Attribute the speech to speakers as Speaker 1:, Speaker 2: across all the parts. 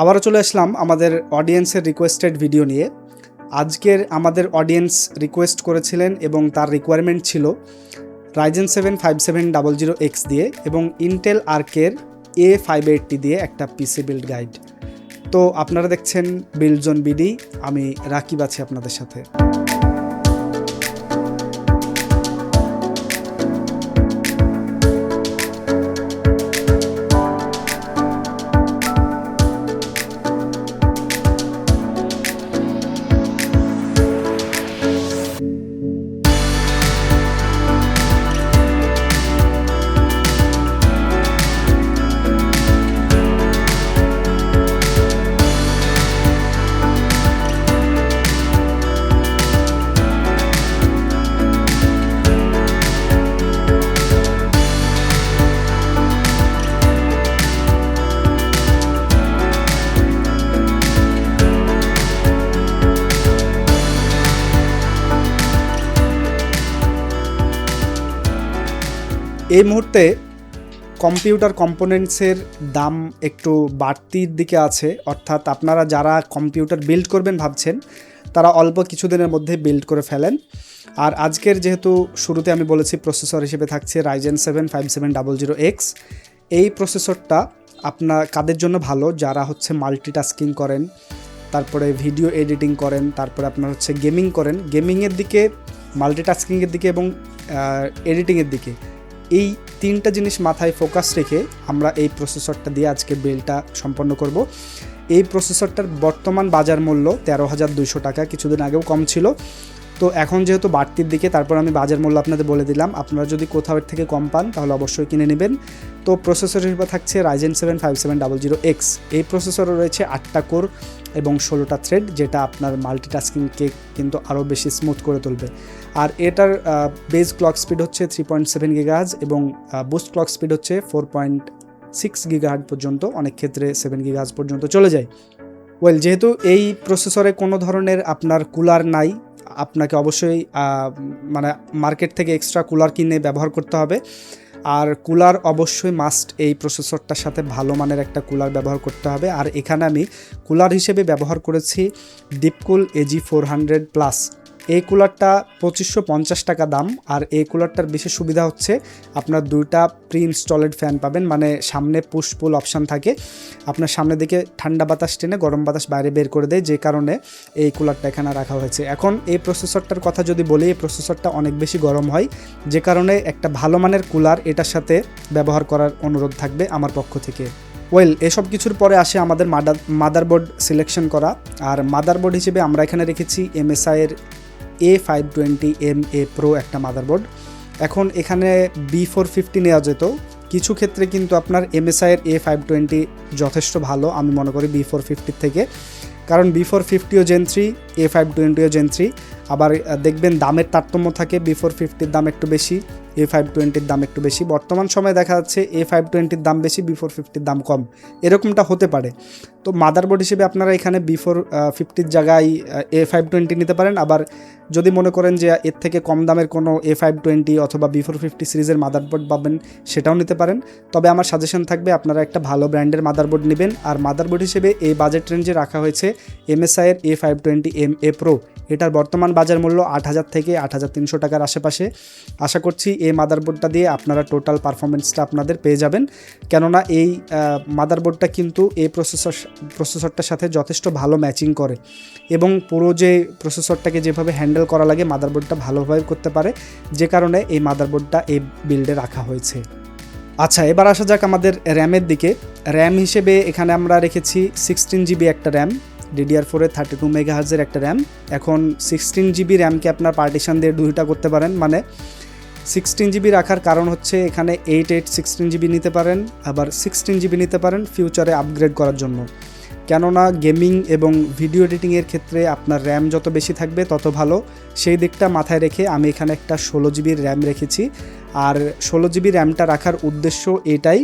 Speaker 1: আবারও চলে আসলাম আমাদের অডিয়েন্সের রিকোয়েস্টেড ভিডিও নিয়ে। আজকের আমাদের অডিয়েন্স রিকোয়েস্ট করেছিলেন এবং তার রিকোয়ারমেন্ট ছিল Ryzen seven five seven double zero X দিয়ে এবং ইন্টেল আর্কের এ ফাইভ এইটটি দিয়ে একটা পিসি বিল্ড গাইড তো আপনারা দেখছেন বিল্ডজন বিডি আমি রাকিব আছি আপনাদের সাথে। এই মুহূর্তে কম্পিউটার কম্পোনেন্টসের দাম একটু বাড়তির দিকে আছে। অর্থাৎ আপনারা যারা কম্পিউটার বিল্ড করবেন ভাবছেন, তারা অল্প কিছুদিনের মধ্যে বিল্ড করে ফেলেন। আর আজকের যেহেতু শুরুতে আমি বলেছি প্রসেসর হিসেবে থাকছে Ryzen seven five seven double zero X এই প্রসেসরটা আপনার কাদের জন্য ভালো? যারা হচ্ছে মাল্টিটাস্কিং করেন, তারপরে ভিডিও এডিটিং করেন, তারপরে আপনার হচ্ছে গেমিং করেন। গেমিংয়ের দিকে মাল্টিটাস্কিংয়ের দিকে এবং এডিটিংয়ের দিকে এই তিনটা জিনিস মাথায় ফোকাস রেখে আমরা এই প্রসেসরটা দিয়ে আজকে বিলটা সম্পন্ন করব। এই প্রসেসরটার বর্তমান বাজার মূল্য তেরো হাজার দুইশো টাকা, কিছুদিন আগেও কম ছিল। তো এখন যেহেতু বাড়তির দিকে, তারপর আমি বাজার মূল্য আপনাদের বলে দিলাম। আপনারা যদি কোথাও এর থেকে কম পান, তাহলে অবশ্যই কিনে নেবেন। তো প্রসেসর হিসেবে থাকছে Ryzen seven five seven double zero X এই প্রসেসরও রয়েছে আটটা কোর এবং ষোলোটা থ্রেড যেটা আপনার মাল্টিটাস্কিংকে কিন্তু আরও বেশি স্মুথ করে তুলবে। আর এটার বেস ক্লক স্পিড হচ্ছে থ্রি পয়েন্ট সেভেন গিগাহাজ এবং বুস্ট ক্লক স্পিড হচ্ছে ফোর পয়েন্ট সিক্স গিগাহার্ড পর্যন্ত, অনেক ক্ষেত্রে সেভেন গিগাহাজ পর্যন্ত চলে যায়। ওয়েল যেহেতু এই প্রসেসরে কোনো ধরনের আপনার কুলার নাই আপনাকে অবশ্যই মানে মার্কেট থেকে এক্সট্রা কুলার কিনে ব্যবহার করতে হবে। আর কুলার অবশ্যই মাস্ট এই প্রসেসরটার সাথে ভালো মানের একটা কুলার ব্যবহার করতে হবে। আর এখানে আমি কুলার হিসেবে ব্যবহার করেছি DeepCool AG four hundred plus এই কুলারটা পঁচিশশো পঞ্চাশ টাকা দাম, আর এই কুলারটার বিশেষ সুবিধা হচ্ছে আপনার দুইটা প্রি ইনস্টলেড ফ্যান পাবেন মানে সামনে পুশ পুল অপশান থাকে। আপনার সামনে দিকে ঠান্ডা বাতাস টেনে গরম বাতাস বাইরে বের করে দেয়, যে কারণে এই কুলারটা এখানে রাখা হয়েছে। এখন এই প্রসেসরটার কথা যদি বলি, এই প্রসেসরটা অনেক বেশি গরম হয়, যে কারণে একটা ভালো মানের কুলার এটার সাথে ব্যবহার করার অনুরোধ থাকবে আমার পক্ষ থেকে। ওয়েল এসব কিছুর পরে আসে আমাদের মাদার মাদারবোর্ড সিলেকশন করা, আর মাদারবোর্ড হিসেবে আমরা এখানে রেখেছি এমএসআইয়ের A five twenty M A pro একটা মাদারবোর্ড এখন এখানে বি ফোর ফিফটি নেওয়া যেত। কিছু ক্ষেত্রে কিন্তু আপনার এমএসআইয়ের এ ফাইভ টোয়েন্টি যথেষ্ট ভালো, আমি মনে করি বি ফোর ফিফটির থেকে। কারণ বি ফোর ফিফটিও জেন থ্রি এ ফাইভ টোয়েন্টিও জেন থ্রি আবার দেখবেন দামের তারতম্য থাকে বি ফোর ফিফটির দাম একটু বেশি। এ ফাইভ টোয়েন্টির দাম একটু বেশি। বর্তমান সময়ে দেখা যাচ্ছে এ ফাইভ টোয়েন্টির দাম বেশি বি ফোর ফিফটির দাম কম। এরকমটা হতে পারে। তো মাদারবোর্ড হিসেবে আপনারা এখানে বি ফোর ফিফটির জায়গায় এ ফাইভ টোয়েন্টি নিতে পারেন। আবার যদি মনে করেন যে এর থেকে কম দামের কোনো এ ফাইভ টোয়েন্টি অথবা বি ফোর ফিফটি সিরিজের মাদারবোর্ড পাবেন, সেটাও নিতে পারেন। তবে আমার সাজেশন থাকবে আপনারা একটা ভালো ব্র্যান্ডের মাদারবোর্ড নেবেন। আর মাদারবোর্ড হিসেবে এই বাজেট রেঞ্জে রাখা হয়েছে এমএসআইয়ের A five twenty M A pro এটার বর্তমান বাজার মূল্য আট হাজার থেকে আট হাজার তিনশো টাকার আশেপাশে। আশা করছি এই মাদারবোর্ডটা দিয়ে আপনারা টোটাল পারফরমেন্সটা আপনাদের পেয়ে যাবেন। কেননা এই মাদারবোর্ডটা কিন্তু এই প্রসেসর প্রসেসরটার সাথে যথেষ্ট ভালো ম্যাচিং করে। এবং পুরো যে প্রসেসরটাকে যেভাবে হ্যান্ডেল করা লাগে মাদারবোর্ডটা ভালোভাবে করতে পারে। যে কারণে এই মাদারবোর্ডটা এই বিল্ডে রাখা হয়েছে। আচ্ছা এবার আসা যাক আমাদের র্যামের দিকে। র্যাম হিসেবে এখানে আমরা রেখেছি সিক্সটিন জিবি একটা র্যাম ডিডিআর ফোরে থার্টি টু মেগা একটা র্যাম এখন সিক্সটিন জিবি র্যামকে আপনার পার্টিশন দিয়ে দুইটা করতে পারেন। মানে সিক্সটিন জিবি রাখার কারণ হচ্ছে এখানে এইট এইট সিক্সটিন জিবি নিতে পারেন, আবার সিক্সটিন জিবি নিতে পারেন ফিউচারে আপগ্রেড করার জন্য। কেননা গেমিং এবং ভিডিও এডিটিংয়ের ক্ষেত্রে আপনার র্যাম যত বেশি থাকবে তত ভালো। সেই দিকটা মাথায় রেখে আমি এখানে একটা ষোলো জিবির র্যাম রেখেছি। আর ষোলো জিবি র্যামটা রাখার উদ্দেশ্য এটাই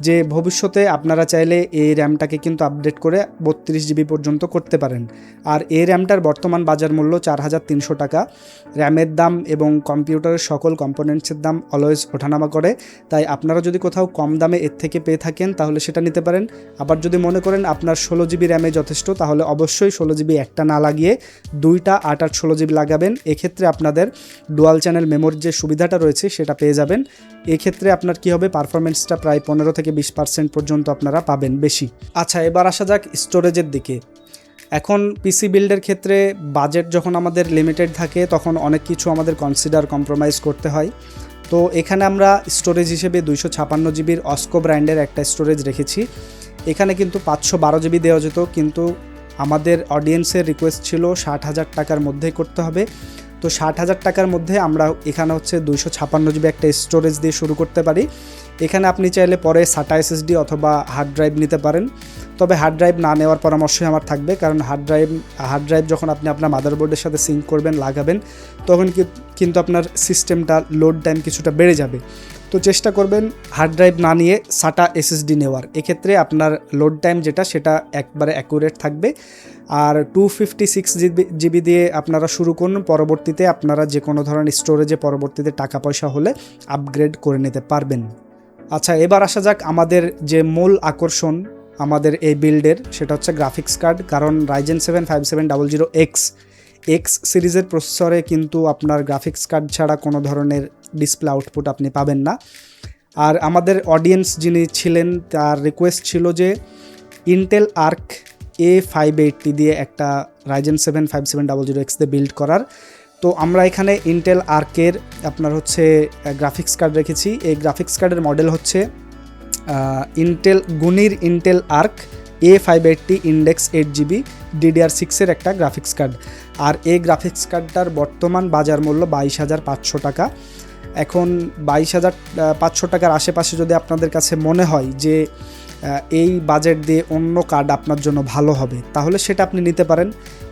Speaker 1: যে ভবিষ্যতে আপনারা চাইলে এই র্যামটাকে কিন্তু আপডেট করে বত্রিশ জিবি পর্যন্ত করতে পারেন। আর এই র্যামটার বর্তমান বাজার মূল্য চার হাজার তিনশো টাকা। র্যামের দাম এবং কম্পিউটারের সকল কম্পোনেন্টসের দাম অলওয়েজ ওঠানামা করে। তাই আপনারা যদি কোথাও কম দামে এর থেকে পেয়ে থাকেন, তাহলে সেটা নিতে পারেন। আবার যদি মনে করেন আপনার ষোলো জিবি র্যামে যথেষ্ট, তাহলে অবশ্যই ষোলো জিবি একটা না লাগিয়ে দুইটা আট আট ষোলো জিবি লাগাবেন। এক্ষেত্রে আপনাদের ডুয়াল চ্যানেল মেমোরির যে সুবিধাটা রয়েছে, সেটা পেয়ে যাবেন। এক্ষেত্রে আপনার কি হবে? পারফরমেন্সটা প্রায় পনেরো থেকে বিশ পার্সেন্ট পর্যন্ত আপনারা পাবেন বেশি। আচ্ছা এবার আসা যাক স্টোরেজের দিকে। এখন পিসি বিল্ডের ক্ষেত্রে বাজেট যখন আমাদের লিমিটেড থাকে, তখন অনেক কিছু আমাদের কনসিডার কম্প্রোমাইজ করতে হয়। তো এখানে আমরা স্টোরেজ হিসেবে দুইশো ছাপান্ন জিবির অস্কো ব্র্যান্ডের একটা স্টোরেজ রেখেছি। এখানে কিন্তু পাঁচশো বারো জিবি দেওয়া যেত, কিন্তু আমাদের অডিয়েন্সের রিকোয়েস্ট ছিল ষাট হাজার টাকার মধ্যেই করতে হবে। তো ষাট হাজার টাকার মধ্যে আমরা এখানে হচ্ছে দুইশো ছাপান্ন জিবি একটা স্টোরেজ দিয়ে শুরু করতে পারি। এখানে আপনি চাইলে পরে সাটা এসএসডি অথবা হার্ড ড্রাইভ নিতে পারেন। তবে হার্ড ড্রাইভ না নেওয়ার পরামর্শই আমার থাকবে, কারণ হার্ড ড্রাইভ হার্ড ড্রাইভ যখন আপনি আপনার মাদারবোর্ডের সাথে সিঙ্ক করবেন, লাগাবেন, তখন কিন্তু আপনার সিস্টেমটা লোড টাইম কিছুটা বেড়ে যাবে। তো চেষ্টা করবেন হার্ড ড্রাইভ না নিয়ে সাটা এসএসডি নেওয়ার। এক্ষেত্রে আপনার লোড টাইম যেটা, সেটা একবারে অ্যাকুরেট থাকবে। আর two fifty six GB GB দিয়ে আপনারা শুরু করুন, পরবর্তীতে আপনারা যে কোনো ধরনের স্টোরেজে পরবর্তীতে টাকা পয়সা হলে আপগ্রেড করে নিতে পারবেন। আচ্ছা এবার আসা যাক আমাদের যে মূল আকর্ষণ আমাদের এই বিল্ডের সেটা হচ্ছে গ্রাফিক্স কার্ড কারণ Ryzen seven five seven double zero X X সিরিজের প্রসেসরে কিন্তু আপনার গ্রাফিক্স কার্ড ছাড়া কোনো ধরনের ডিসপ্লে আউটপুট আপনি পাবেন না। আর আমাদের অডিয়েন্স যিনি ছিলেন, তার রিকোয়েস্ট ছিল যে Intel Arc A five eighty দিয়ে একটা Ryzen seven five seven double zero X দিয়ে বিল্ড করার। তো আমরা এখানে ইন্টেল আর্কের আপনার হচ্ছে গ্রাফিক্স কার্ড রেখেছি। এই গ্রাফিক্স কার্ডের মডেল হচ্ছে Intel Gunnir Intel Arc A five eighty index eight GB DDR সিক্সের একটা গ্রাফিক্স কার্ড আর এই গ্রাফিক্স কার্ডটার বর্তমান বাজার মূল্য বাইশ হাজার পাঁচশো টাকা। এখন বাইশ হাজার পাঁচশো টাকার আশেপাশে যদি আপনাদের কাছে মনে হয় যে এই বাজেট দিয়ে অন্য কার্ড আপনার জন্য ভালো হবে, তাহলে সেটা আপনি নিতে পারেন।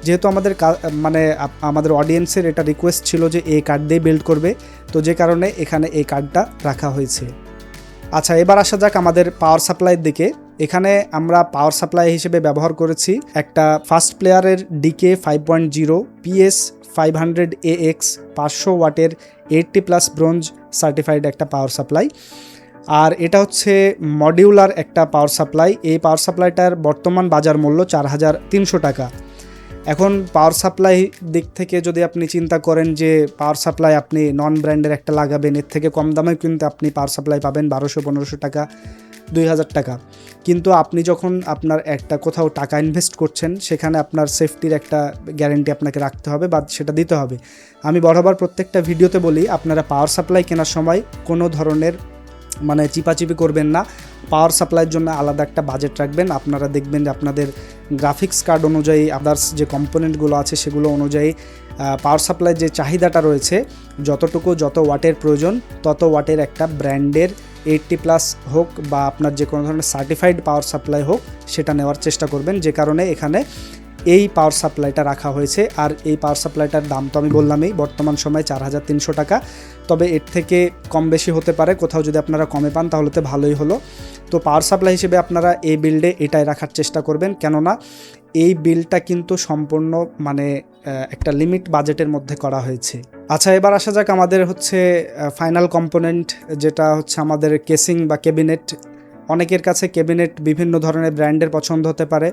Speaker 1: যেহেতু আমাদের মানে আমাদের অডিয়েন্সের এটা রিকোয়েস্ট ছিল যে এই কার্ড দিয়ে বিল্ড করবে, তো যে কারণে এখানে এই কার্ডটা রাখা হয়েছে। আচ্ছা এবার আসা যাক আমাদের পাওয়ার সাপ্লাইয়ের দিকে। এখানে আমরা পাওয়ার সাপ্লাই হিসেবে ব্যবহার করেছি একটা ফার্স্ট প্লেয়ারের DK five point zero PS five hundred A X পাঁচশো ওয়াটের এইটটি প্লাস ব্রোঞ্জ সার্টিফাইড একটা পাওয়ার সাপ্লাই আর এটা হচ্ছে মডিউলার একটা পাওয়ার সাপ্লাই এই পাওয়ার সাপ্লাইটার বর্তমান বাজার মূল্য চার হাজার তিনশো টাকা। এখন পাওয়ার সাপ্লাই দিক থেকে যদি আপনি চিন্তা করেন যে পাওয়ার সাপ্লাই আপনি নন ব্র্যান্ডের একটা লাগাবেন, এর থেকে কম দামে কিন্তু আপনি পাওয়ার সাপ্লাই পাবেন বারোশো, পনেরোশো টাকা, দুই হাজার টাকা। কিন্তু আপনি যখন আপনার একটা কোথাও টাকা ইনভেস্ট করছেন, সেখানে আপনার সেফটির একটা গ্যারেন্টি আপনাকে রাখতে হবে বা সেটা দিতে হবে। আমি বরাবর প্রত্যেকটা ভিডিওতে বলি, আপনারা পাওয়ার সাপ্লাই কেনার সময় কোনো ধরনের মানে চিপাচিপি করবেন না। পাওয়ার সাপ্লাইয়ের জন্য আলাদা একটা বাজেট রাখবেন। আপনারা দেখবেন যে আপনাদের গ্রাফিক্স কার্ড অনুযায়ী আদার্স যে কম্পোনেন্টগুলো আছে সেগুলো অনুযায়ী পাওয়ার সাপ্লাইয়ের যে চাহিদাটা রয়েছে, যতটুকু যত ওয়াটের প্রয়োজন, তত ওয়াটের একটা ব্র্যান্ডের এইটটি প্লাস হোক বা আপনার যে কোনো ধরনের সার্টিফাইড পাওয়ার সাপ্লাই হোক, সেটা নেওয়ার চেষ্টা করবেন। যে কারণে এখানে এই পাওয়ার সাপ্লাইটা রাখা হয়েছে। আর এই পাওয়ার সাপ্লাইটার দাম তো আমি বললামই, বর্তমান সময়ে চার হাজার তিনশো টাকা। তবে এর থেকে কম বেশি হতে পারে, কোথাও যদি আপনারা কমে পান তাহলে তো ভালোই হলো। তো পাওয়ার সাপ্লাই হিসেবে আপনারা এই বিল্ডে এটাই রাখার চেষ্টা করবেন। কেননা এই বিলটা কিন্তু সম্পূর্ণ মানে একটা লিমিট বাজেটের মধ্যে করা হয়েছে। আচ্ছা এবার আসা যাক আমাদের হচ্ছে ফাইনাল কম্পোনেন্ট যেটা হচ্ছে আমাদের কেসিং বা কেবিনেট অনেকের কাছে কেবিনেট বিভিন্ন ধরনের ব্র্যান্ডের পছন্দ হতে পারে।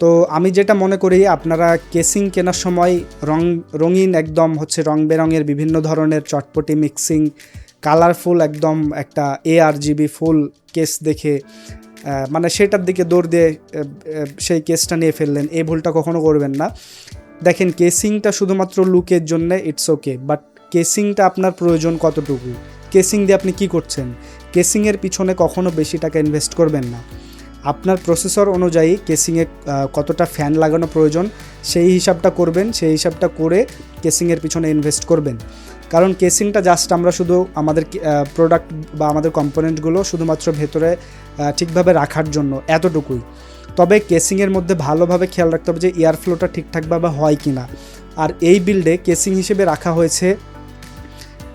Speaker 1: তো আমি যেটা মনে করি, আপনারা কেসিং কেনার সময় রং, রঙিন একদম হচ্ছে রং বেরঙের বিভিন্ন ধরনের চটপটি মিক্সিং, কালারফুল একদম একটা এ আর জিবি ফুল কেস দেখে মানে সেটার দিকে দৌড় দিয়ে সেই কেসটা নিয়ে ফেললেন। এই ভুলটা কখনো করবেন না। দেখেন, কেসিংটা শুধুমাত্র লুকের জন্য ইটস ওকে বাট কেসিংটা আপনার প্রয়োজন কতটুকু? কেসিং দিয়ে আপনি কি করছেন? কেসিংয়ের পিছনে কখনো বেশি টাকা ইনভেস্ট করবেন না। আপনার প্রসেসর অনুযায়ী কেসিংয়ে কতটা ফ্যান লাগানো প্রয়োজন, সেই হিসাবটা করবেন, সেই হিসাবটা করে কেসিংয়ের পিছনে ইনভেস্ট করবেন। কারণ কেসিংটা জাস্ট আমরা শুধু আমাদের প্রোডাক্ট বা আমাদের কম্পোনেন্টগুলো শুধুমাত্র ভেতরে ঠিকভাবে রাখার জন্য, এতটুকুই। তবে কেসিংয়ের মধ্যে ভালোভাবে খেয়াল রাখতে হবে যে এয়ার ফ্লোটা ঠিকঠাকভাবে হয় কি না আর এই বিল্ডে কেসিং হিসেবে রাখা হয়েছে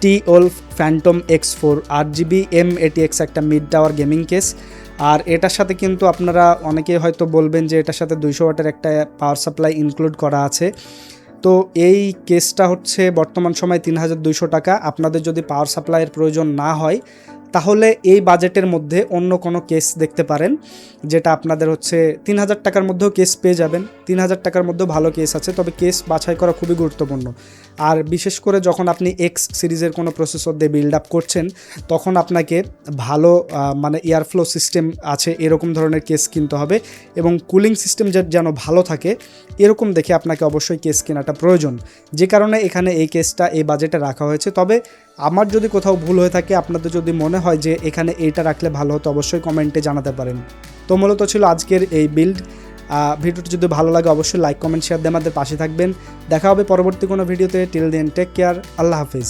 Speaker 1: T wolf phantom X four আট GB M A T X একটা মিড টাওয়ার গেমিং কেস আর এটার সাথে কিন্তু আপনারা অনেকে হয়তো বলবেন যে এটার সাথে দুইশো ওয়াটের একটা পাওয়ার সাপ্লাই ইনক্লুড করা আছে। তো এই কেসটা হচ্ছে বর্তমান সময় তিন হাজার দুইশো টাকা। আপনাদের যদি পাওয়ার সাপ্লাইয়ের প্রয়োজন না হয় তাহলে এই বাজেটের মধ্যে অন্য কোনো কেস দেখতে পারেন, যেটা আপনাদের হচ্ছে তিন হাজার টাকার মধ্যেও কেস পেয়ে যাবেন। তিন হাজার টাকার মধ্যেও ভালো কেস আছে, তবে কেস বাছাই করা খুবই গুরুত্বপূর্ণ। আর বিশেষ করে যখন আপনি এক্স সিরিজের কোনো প্রসেসর দিয়ে বিল্ড আপ করছেন, তখন আপনাকে ভালো মানে এয়ারফ্লো সিস্টেম আছে, এরকম ধরনের কেস কিনতে হবে। এবং কুলিং সিস্টেম যেন ভালো থাকে, এরকম দেখে আপনাকে অবশ্যই কেস কেনাটা প্রয়োজন। যে কারণে এখানে এই কেসটা, এই বাজেটে রাখা হয়েছে। তবে আমার যদি কোথাও ভুল হয়ে থাকে, আপনাদের যদি মনে হয় যে এখানে এইটা রাখলে ভালো হতো, অবশ্যই কমেন্টে জানাতে পারেন। তো মূলত ছিল আজকের এই বিল্ড ভিডিওটি যদি ভালো লাগে, অবশ্যই লাইক কমেন্ট শেয়ার দিয়ে আমাদের পাশে থাকবেন। দেখা হবে পরবর্তী কোনো ভিডিওতে। টিল দেন টেক কেয়ার আল্লাহ হাফিজ।